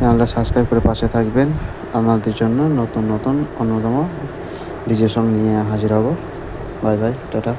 চ্যানেলটা সাবস্ক্রাইব করে পাশে থাকবেন। আপনাদের জন্য নতুন নতুন, অন্যতম ডিজে সং নিয়ে হাজির হব। Bye bye, tata.